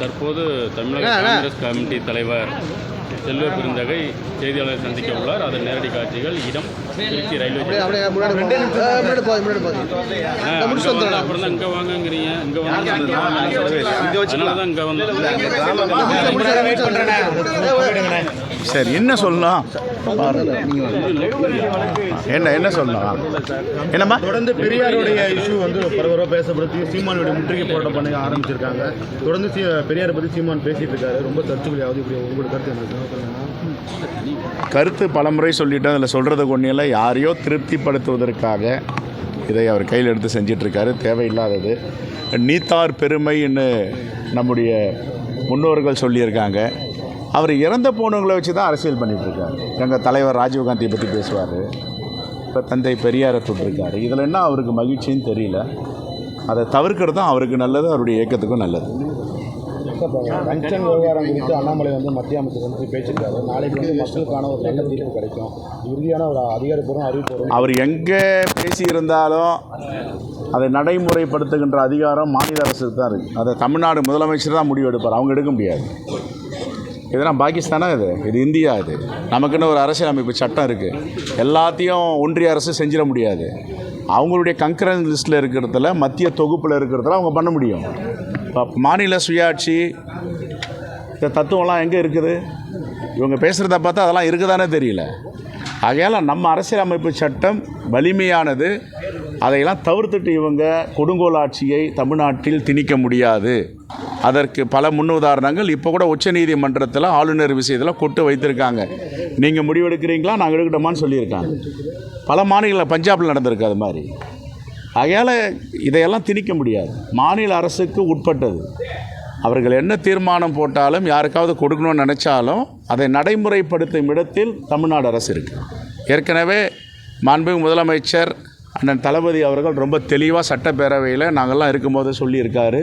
தற்போது தமிழக காங்கிரஸ் கமிட்டி தலைவர் செல்வ பெருந்தகை செய்தியாளரை சந்திக்க உள்ளார். அதன் நேரடி காட்சிகள் இடம் திருச்சி ரயில்வே அப்புறம் தான் இங்கே வாங்கங்கிறீங்க. இங்கே வந்து அதனால தான் இங்கே வந்து சரி என்ன சொல்லலாம்? என்ன என்ன சொல்லலாம்? என்னம்மா? தொடர்ந்து பெரியாருடைய இஷ்யூ வந்து பரபரப்பாக பேசப்படுத்தி சீமானுடைய முற்றுகை போராட்டம் பண்ண ஆரம்பிச்சிருக்காங்க. தொடர்ந்து பெரியாரை பற்றி சீமான் பேசிட்டு இருக்காரு. ரொம்ப சர்ச்சைக்குள்ளாவது இப்படி உங்களோட கருத்து என்ன? கருத்து பலமுறை சொல்லிட்டேன் அதில் சொல்கிறத கொண்டியில் யாரையோ திருப்திப்படுத்துவதற்காக இதை அவர் கையில் எடுத்து செஞ்சிட்ருக்காரு. தேவையில்லாதது. நீத்தார் பெருமைன்னு நம்முடைய முன்னோர்கள் சொல்லியிருக்காங்க. அவர் இறந்த போனவங்களை வச்சு தான் அரசியல் பண்ணிகிட்ருக்காரு எங்கள் தலைவர் ராஜீவ்காந்தியை பற்றி பேசுவார். இப்போ தந்தை பெரியாரை தொட்டிருக்காரு. இதில் என்ன அவருக்கு மகிழ்ச்சின்னு தெரியல. அதை தவிர்க்கிறது தான் அவருக்கு நல்லது அவருடைய இயக்கத்துக்கும் நல்லது. லஞ்சம் விவகாரம் குறித்து அண்ணாமலை வந்து மத்திய அமைச்சர் வந்து பேசியிருக்காரு. நாளைக்கு வந்து மக்களுக்கான ஒரு நல்ல தீர்வு கிடைக்கும். இறுதியான ஒரு அதிகாரப்பூர்வம் அறிவிப்பு அவர் எங்கே பேசியிருந்தாலும் அதை நடைமுறைப்படுத்துகின்ற அதிகாரம் மாநில அரசுக்கு தான் இருக்குது அதை தமிழ்நாடு முதலமைச்சர் தான் முடிவு எடுப்பார். அவங்க எடுக்க முடியாது. இதெல்லாம் பாகிஸ்தானா இது? இது இந்தியா இது. நமக்குன்னு ஒரு அரசியலமைப்பு சட்டம் இருக்குது எல்லாத்தையும் ஒன்றிய அரசு செஞ்சிட முடியாது. அவங்களுடைய கங்கரன் லிஸ்ட்டில் இருக்கிறதுல மத்திய தொகுப்பில் இருக்கிறதுல அவங்க பண்ண முடியும். இப்போ மாநில சுயாட்சி இந்த தத்துவம்லாம் எங்கே இருக்குது? இவங்க பேசுகிறத பார்த்தா அதெல்லாம் இருக்குதானே தெரியல. ஆகையால் நம்ம அரசியலமைப்பு சட்டம் வலிமையானது. அதையெல்லாம் தவிர்த்துட்டு இவங்க கொடுங்கோல் ஆட்சியை தமிழ்நாட்டில் திணிக்க முடியாது. அதற்கு பல முன்னுதாரணங்கள் இப்போ கூட உச்சநீதிமன்றத்தில் ஆளுநர் விஷயத்தில் கொட்டு வைத்திருக்காங்க. நீங்கள் முடிவெடுக்கிறீங்களா? நாங்கள் எடுக்கட்டோமான்னு சொல்லியிருக்காங்க. பல மாநிலங்களில் பஞ்சாபில் நடந்திருக்கு அது மாதிரி. ஆகையால் இதையெல்லாம் திணிக்க முடியாது. மாநில அரசுக்கு உட்பட்டது. அவர்கள் என்ன தீர்மானம் போட்டாலும் யாருக்காவது கொடுக்கணும்னு நினச்சாலும் அதை நடைமுறைப்படுத்தும் இடத்தில் தமிழ்நாடு அரசு இருக்குது ஏற்கனவே மாண்பு முதலமைச்சர் அண்ணன் தளபதி அவர்கள் ரொம்ப தெளிவாக சட்டப்பேரவையில் நாங்கள்லாம் இருக்கும்போது சொல்லியிருக்காரு.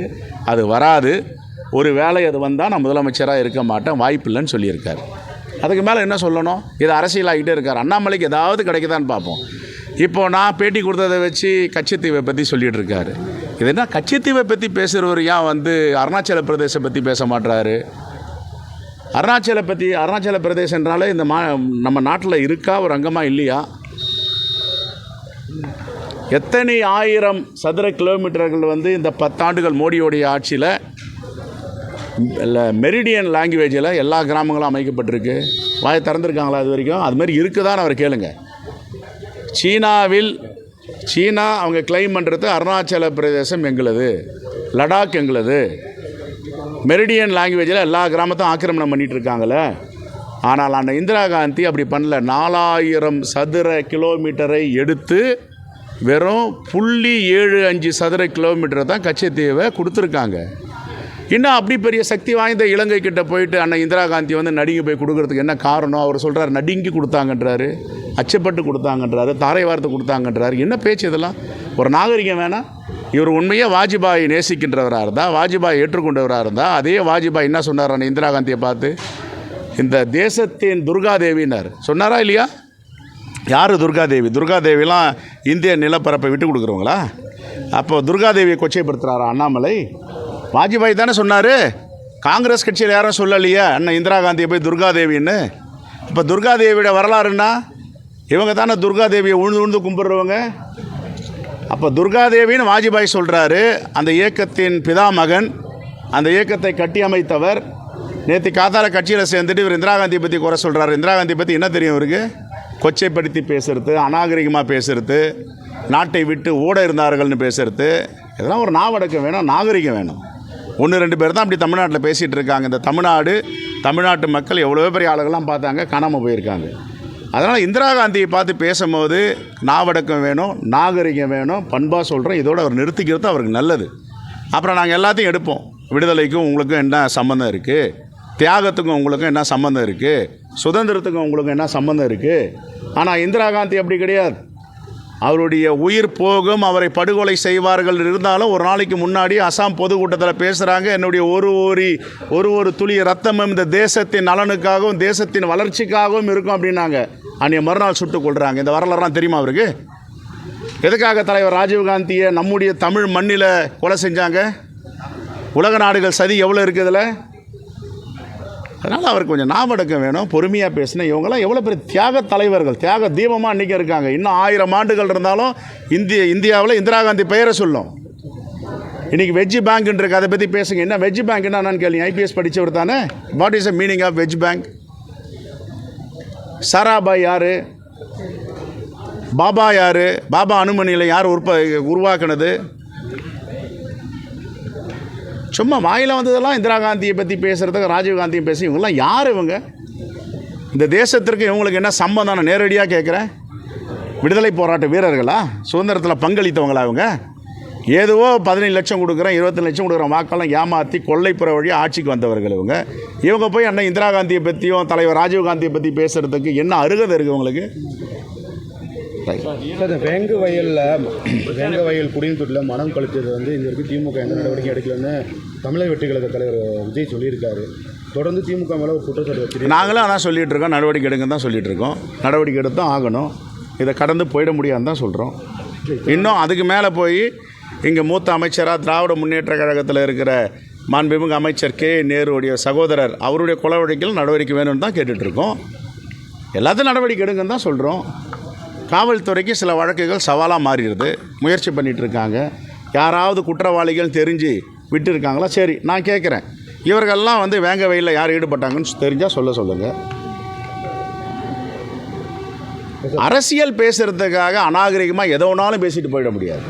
அது வராது. ஒரு வேலை அது வந்தால் நான் முதலமைச்சராக இருக்க மாட்டேன். வாய்ப்பில்லைன்னு சொல்லியிருக்காரு. அதுக்கு மேலே என்ன சொல்லணும்? இது அரசியலாகிட்டே இருக்கார். அண்ணாமலைக்கு ஏதாவது கிடைக்குதான்னு பார்ப்போம். இப்போ நான் பேட்டி கொடுத்ததை வச்சு கச்சத்தீவை பற்றி சொல்லிகிட்டு இருக்காரு இது என்ன கச்சத்தீவை பற்றி பேசுகிறவர் ஏன் வந்து அருணாச்சல பிரதேசம் பற்றி பேச மாட்டுறாரு அருணாச்சல பற்றி அருணாச்சல பிரதேசன்றாலே இந்த மா நம்ம நாட்டில் இருக்கா ஒரு அங்கமாக இல்லையா? எத்தனை ஆயிரம் சதுர கிலோமீட்டர்கள் வந்து இந்த பத்தாண்டுகள் மோடியோடைய ஆட்சியில் இல்லை மெரிடியன் லாங்குவேஜில் எல்லா கிராமங்களும் அமைக்கப்பட்டிருக்கு. வாயை திறந்துருக்காங்களா அது வரைக்கும்? அது மாதிரி இருக்குதான்னு அவர் கேளுங்க. சீனாவில் சீனா அவங்க கிளைம் பண்ணுறது அருணாச்சல பிரதேசம் எங்களது லடாக் எங்களது. மெரிடியன் லாங்குவேஜில் எல்லா கிராமத்தையும் ஆக்கிரமணம் பண்ணிட்டு இருக்காங்களே ஆனால் அந்த இந்திரா காந்தி அப்படி பண்ணல. நாலாயிரம் சதுர கிலோமீட்டரை எடுத்து வெறும் புள்ளி ஏழு அஞ்சு சதுர கிலோமீட்டரை தான் கச்சத்தீவை கொடுத்துருக்காங்க. இன்னும் அப்படி பெரிய சக்தி வாய்ந்த இலங்கை கிட்ட போயிட்டு அண்ணன் இந்திரா காந்தி வந்து நடுங்கி போய் கொடுக்கறதுக்கு என்ன காரணம்? அவர் சொல்கிறார் நடுங்கி கொடுத்தாங்கன்றாரு அச்சப்பட்டு கொடுத்தாங்கன்றாரு தாரை வார்த்தை கொடுத்தாங்கன்றாரு. என்ன பேச்சு இதெல்லாம்? ஒரு நாகரிகம் வேணாம். இவர் உண்மையாக வாஜ்பாய் நேசிக்கின்றவராக இருந்தால் வாஜ்பாய் ஏற்றுக்கொண்டவராக இருந்தால் அதே வாஜ்பாய் என்ன சொன்னார் அண்ணன் இந்திரா காந்தியை பார்த்து? இந்த தேசத்தின் துர்காதேவினார் சொன்னாரா இல்லையா? யார் துர்காதேவி? துர்காதேவிலாம் இந்திய நிலப்பரப்பை விட்டு கொடுக்குறவங்களா? அப்போ துர்காதேவியை கொச்சைப்படுத்துகிறாரா அண்ணாமலை? வாஜ்பாய் தானே சொன்னார். காங்கிரஸ் கட்சியில் யாரும் சொல்லலையே அண்ணன் இந்திரா காந்தியை போய் துர்காதேவின்னு. இப்போ துர்காதேவியோட வரலாறுன்னா இவங்க தானே துர்காதேவியை உழுந்து உழுந்து கும்பிட்றவங்க. அப்போ துர்காதேவின்னு வாஜ்பாய் சொல்கிறாரு அந்த இயக்கத்தின் பிதாமகன் அந்த இயக்கத்தை கட்டி அமைத்தவர். நேற்று காத்தால கட்சியில் சேர்ந்துட்டு இவர் இந்திரா காந்தியை பற்றி குறை சொல்கிறாரு இந்திரா காந்தியை பற்றி என்ன தெரியும் இவருக்கு? கொச்சைப்படுத்தி பேசுகிறது அநாகரிகமாக பேசுகிறது நாட்டை விட்டு ஓட இருந்தார்கள்னு பேசுகிறது இதெல்லாம் ஒரு நாவடக்கம் வேணும் நாகரிகம் வேணும். ஒன்று ரெண்டு பேர் தான் அப்படி தமிழ்நாட்டில் பேசிகிட்டு இருக்காங்க. இந்த தமிழ்நாடு தமிழ்நாட்டு மக்கள் எவ்வளோ பெரிய ஆளுகள்லாம் பார்த்தாங்க காணாமல் போயிருக்காங்க. அதனால் இந்திரா காந்தியை பார்த்து பேசும்போது நாவடக்கம் வேணும் நாகரிகம் வேணும் பண்பாக சொல்கிறோம் இதோடு அவர் நிறுத்திக்கிறது அவருக்கு நல்லது. அப்புறம் நாங்கள் எல்லாத்தையும் எடுப்போம். விடுதலைக்கும் உங்களுக்கும் என்ன சம்மந்தம் இருக்குது தியாகத்துக்கும் உங்களுக்கும் என்ன சம்மந்தம் இருக்குது சுதந்திரத்துக்கும் உங்களுக்கு என்ன சம்மந்தம் இருக்குது ஆனால் இந்திரா காந்தி அப்படி கிடையாது. அவருடைய உயிர் போகும் அவரை படுகொலை செய்வார்கள் இருந்தாலும் ஒரு நாளைக்கு முன்னாடி அசாம் பொதுக்கூட்டத்தில் பேசுகிறாங்க என்னுடைய ஒரு ஒரு ஒரு ஒரு துளி ரத்தமும் இந்த தேசத்தின் நலனுக்காகவும் தேசத்தின் வளர்ச்சிக்காகவும் இருக்கும் அப்படின்னாங்க. அன்றைய மறுநாள் சுட்டுக் கொள்கிறாங்க இந்த வரலாறுலாம் தெரியுமா அவருக்கு? எதுக்காக தலைவர் ராஜீவ்காந்தியை நம்முடைய தமிழ் மண்ணில் கொலை செஞ்சாங்க? உலக நாடுகள் சதி எவ்வளோ இருக்குதுல அதனால் அவருக்கு கொஞ்சம் ஞாபகம் வேணும் பொறுமையாக பேசினேன் இவங்கெல்லாம் எவ்வளோ பெரிய தியாக தலைவர்கள் தியாக தீபமாக இன்றைக்கி இருக்காங்க. இன்னும் ஆயிரம் ஆண்டுகள் இருந்தாலும் இந்திய இந்தியாவில் இந்திரா காந்தி பெயரை சொல்லும். இன்றைக்கி வெஜ் பேங்க்னு அதை பற்றி பேசுங்க. என்ன வெஜ் பேங்க் என்னன்னு கேள்வி ஐபிஎஸ் படித்தவர் தானே? What is the meaning of veg bank Sarabhai யார்? பாபா யார்? பாபா அனுமனியில் யார் உற்ப உருவாக்குனது? சும்மா வாயில் வந்ததெல்லாம் இந்திரா காந்தியை பற்றி பேசுகிறதுக்கு ராஜீவ் காந்தியை பேசி இவங்கெல்லாம் யார் இவங்க? இந்த தேசத்திற்கு இவங்களுக்கு என்ன சம்பந்தம் நான் நேரடியாக கேட்குறேன். விடுதலை போராட்ட வீரர்களா? சுதந்திரத்தில் பங்களித்தவங்களா இவங்க? ஏதுவோ பதினேழு லட்சம் கொடுக்குறேன் இருபத்தி லட்சம் கொடுக்குறேன் வாக்கெல்லாம் ஏமாற்றி கொள்ளைப்புற வழியாக ஆட்சிக்கு வந்தவர்கள் இவங்க. இவங்க போய் அண்ணன் இந்திரா காந்தியை பற்றியும் தலைவர் ராஜீவ் காந்தியை பற்றி பேசுகிறதுக்கு என்ன அருகதை இருக்குது உங்களுக்கு Right. சார் வேங்கு வயலில் வேங்க வயல் குடிநீர் மனம் கழிச்சது வந்து இந்த வரைக்கும் திமுக எந்த நடவடிக்கை எடுக்கலன்னு தமிழக வெற்றி கழக தலைவர் விஜய் சொல்லியிருக்காரு. தொடர்ந்து திமுக மேலே ஒரு குற்றச்சாட்டு வச்சிருக்காரு நாங்களும் அதான் சொல்லிகிட்டு இருக்கோம். நடவடிக்கை எடுங்க தான் சொல்லிகிட்டு இருக்கோம். நடவடிக்கை எடுத்தும் ஆகணும். இதை கடந்து போயிட முடியாதுன்னு தான் சொல்கிறோம் இன்னும் அதுக்கு மேலே போய் இங்கே மூத்த அமைச்சராக திராவிட முன்னேற்ற கழகத்தில் இருக்கிற மாண்புமிகு அமைச்சர் கே. நேருடைய சகோதரர் அவருடைய கொலை வழக்கில் நடவடிக்கை வேணும்னு தான் கேட்டுட்ருக்கோம் எல்லாத்தையும் நடவடிக்கை எடுங்கன்னு தான் சொல்கிறோம் காவல்துறைக்கு சில வழக்குகள் சவாலாக மாறிடுது. முயற்சி பண்ணிகிட்ருக்காங்க இருக்காங்க யாராவது குற்றவாளிகள் தெரிஞ்சு விட்டுருக்காங்களா? சரி நான் கேட்குறேன். இவர்கள்லாம் வந்து வேங்க வயலில் யார் ஈடுபட்டாங்கன்னு தெரிஞ்சால் சொல்ல சொல்லுங்கள் அரசியல் பேசுகிறதுக்காக அநாகரிகமாக எதோ வேணாலும் பேசிட்டு போயிட முடியாது.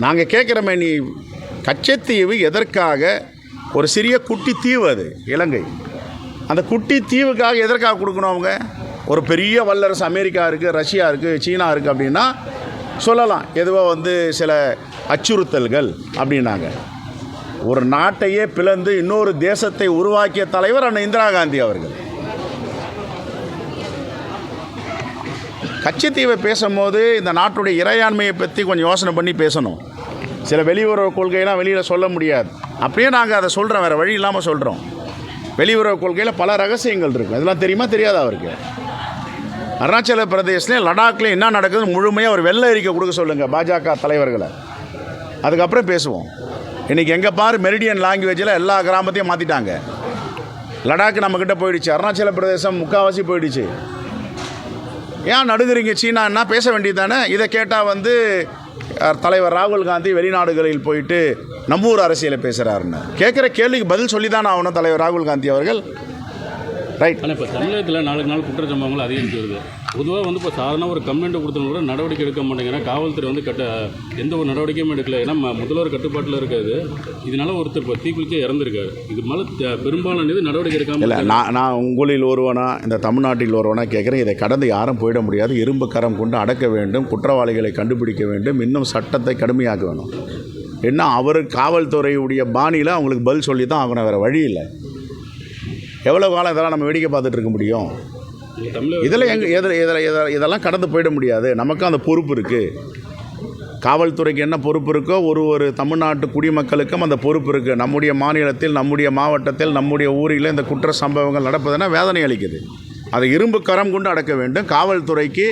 நாங்கள் கேட்குறோமே நீ கச்சத்தீவு எதற்காக? ஒரு சிறிய குட்டி தீவு அது இலங்கை. அந்த குட்டி தீவுக்காக எதற்காக கொடுக்கணும் அவங்க? ஒரு பெரிய வல்லரசு அமெரிக்கா இருக்குது ரஷ்யா இருக்குது சீனா இருக்குது அப்படின்னா சொல்லலாம். எதுவோ வந்து சில அச்சுறுத்தல்கள் அப்படின்னாங்க. ஒரு நாட்டையே பிளந்து இன்னொரு தேசத்தை உருவாக்கிய தலைவர் அண்ணன் இந்திரா காந்தி அவர்கள். கச்சத்தீவை பேசும்போது இந்த நாட்டுடைய இறையாண்மையை பற்றி கொஞ்சம் யோசனை பண்ணி பேசணும். சில வெளியுறவு கொள்கையெல்லாம் வெளியில் சொல்ல முடியாது. அப்படியே நாங்கள் அதை சொல்கிறோம் வேறு வழி இல்லாமல் சொல்கிறோம் வெளியுறவு கொள்கையில் பல ரகசியங்கள் இருக்குது அதெல்லாம் தெரியுமா? தெரியாது அவருக்கு? அருணாச்சல பிரதேசத்துலேயும் லடாக்லேயும் என்ன நடக்குதுன்னு முழுமையாக ஒரு வெள்ளை அறிக்கை கொடுக்க சொல்லுங்கள் பாஜக தலைவர்களை. அதுக்கப்புறம் பேசுவோம். இன்றைக்கி எங்கே பாரு மெரிடியன் லாங்குவேஜில் எல்லா கிராமத்தையும் மாற்றிட்டாங்க லடாக் நம்மக்கிட்ட போயிடுச்சு அருணாச்சல பிரதேசம் முக்கால்வாசி போயிடுச்சு. ஏன் நடுங்குறீங்க? சீனான்னா பேச வேண்டியது தானே? இதை கேட்டால் வந்து தலைவர் ராகுல் காந்தி வெளிநாடுகளில் போயிட்டு நம்ம ஊர் அரசியலை பேசுகிறாருன்னு கேட்குற கேள்விக்கு பதில் சொல்லி தானே ஆகணும் தலைவர் ராகுல் காந்தி அவர்கள். ரைட் ஆனால் இப்போ தமிழகத்தில் நாளுக்கு நாள் குற்ற சம்பவங்கள் அதிகரித்து வருது பொதுவாக வந்து இப்போ சாதாரண ஒரு கம்ப்ளைண்ட் கொடுத்தவங்க கூட நடவடிக்கை எடுக்க மாட்டேங்கிறா காவல்துறை வந்து கட்ட எந்த ஒரு நடவடிக்கையும் எடுக்கல. ஏன்னா முதல்வர் கட்டுப்பாட்டில் இருக்காது இதனால ஒருத்தர் இப்போ தீக்குளிச்சு இறந்துருக்காரு. இது மேலே பெரும்பாலான இது நடவடிக்கை எடுக்காம இல்லை நான் நான் உங்களில் ஒருவனா இந்த தமிழ்நாட்டில் ஒருவனா கேட்குறேன். இதை கடந்து யாரும் போயிட முடியாது. இரும்பு கரம் கொண்டு அடக்க வேண்டும். குற்றவாளிகளை கண்டுபிடிக்க வேண்டும். இன்னும் சட்டத்தை கடுமையாக்க வேணும் என்ன அவர் காவல்துறையுடைய பாணியில் அவங்களுக்கு பதில் சொல்லி தான் ஆகணும். வேறு வழி இல்லை. எவ்வளோ காலம் இதெல்லாம் நம்ம வேடிக்கை பார்த்துட்டு இருக்க முடியும்? இதில் எங்க இதில் இதில் இதில் இதெல்லாம் கடந்து போயிட முடியாது. நமக்கும் அந்த பொறுப்பு இருக்குது காவல்துறைக்கு என்ன பொறுப்பு இருக்கோ ஒரு ஒரு தமிழ்நாட்டு குடிமக்களுக்கும் அந்த பொறுப்பு இருக்குது நம்முடைய மாநிலத்தில் நம்முடைய மாவட்டத்தில் நம்முடைய ஊரில் இந்த குற்ற சம்பவங்கள் நடப்பதுன்னா வேதனை அளிக்குது. அதை இரும்பு கரம் கொண்டு அடக்க வேண்டும். காவல்துறைக்கு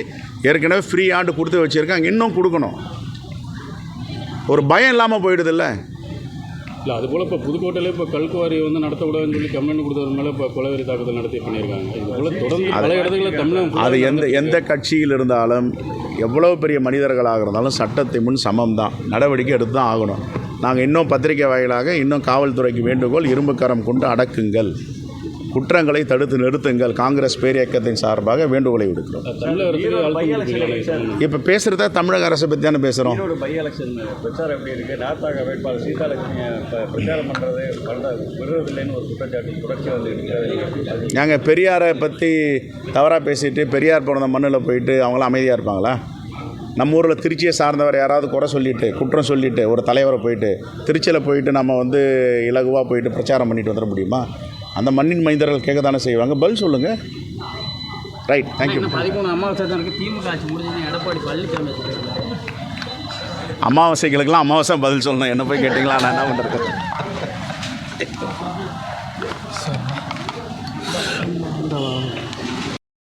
ஏற்கனவே ஃப்ரீ ஆண்டு கொடுத்து வச்சுருக்காங்க. இன்னும் கொடுக்கணும். ஒரு பயம் இல்லாமல் போயிடுதில்ல? இல்லை அதுபோல் இப்போ புதுக்கோட்டையில இப்போ கல்குவாரி வந்து நடத்தக்கூடாதுன்னு சொல்லி கம்ப்ளைண்ட் கொடுத்தவர் மேலே இப்போ கொலைவெறி தாக்குதல் நடத்தி பண்ணியிருக்காங்க. இது போல் தொடர்ந்து பல இடங்களில் தமிழகம் அது எந்த எந்த கட்சியில் இருந்தாலும் எவ்வளவு பெரிய மனிதர்களாக இருந்தாலும் சட்டத்தை முன் சமம் தான் நடவடிக்கை எடுத்து தான் ஆகணும். நாங்கள் இன்னும் பத்திரிகை வாயிலாக இன்னும் காவல்துறைக்கு வேண்டுகோள் இரும்பு கரம் கொண்டு அடக்குங்கள். குற்றங்களை தடுத்து நிறுத்துங்கள். காங்கிரஸ் பேரியக்கத்தின் சார்பாக வேண்டுகோளை விடுக்கிறோம்? இப்போ பேசுகிறத தமிழக அரசை பற்றி தானே பேசுகிறோம் நாங்கள் பெரியாரை பற்றி தவறாக பேசிட்டு பெரியார் பிறந்த மண்ணில் போயிட்டு அவங்களாம் அமைதியாக இருப்பாங்களா? நம்ம ஊரில் திருச்சியை சார்ந்தவர் யாராவது குறை சொல்லிட்டு குற்றம் சொல்லிட்டு ஒரு தலைவரை போயிட்டு திருச்சியில் போயிட்டு நம்ம வந்து இலகுவாக போயிட்டு பிரச்சாரம் பண்ணிட்டு வந்துட முடியுமா? அந்த மண்ணின் மைந்தர்கள் கேட்க தானே செய்வாங்க? பதில் சொல்லுங்கள் ரைட் தேங்க்யூ பதிமூணு அமாவாசை தான் இருக்குது திமுக ஆட்சி முடிஞ்சது எடப்பாடி பழனிசாமி சொல்லியிருக்காரு. அமாவாசைகளுக்கெல்லாம் அமாவாசை பதில் சொல்லணும். என்ன போய் கேட்டிங்களா? நான் என்ன பண்ணுறது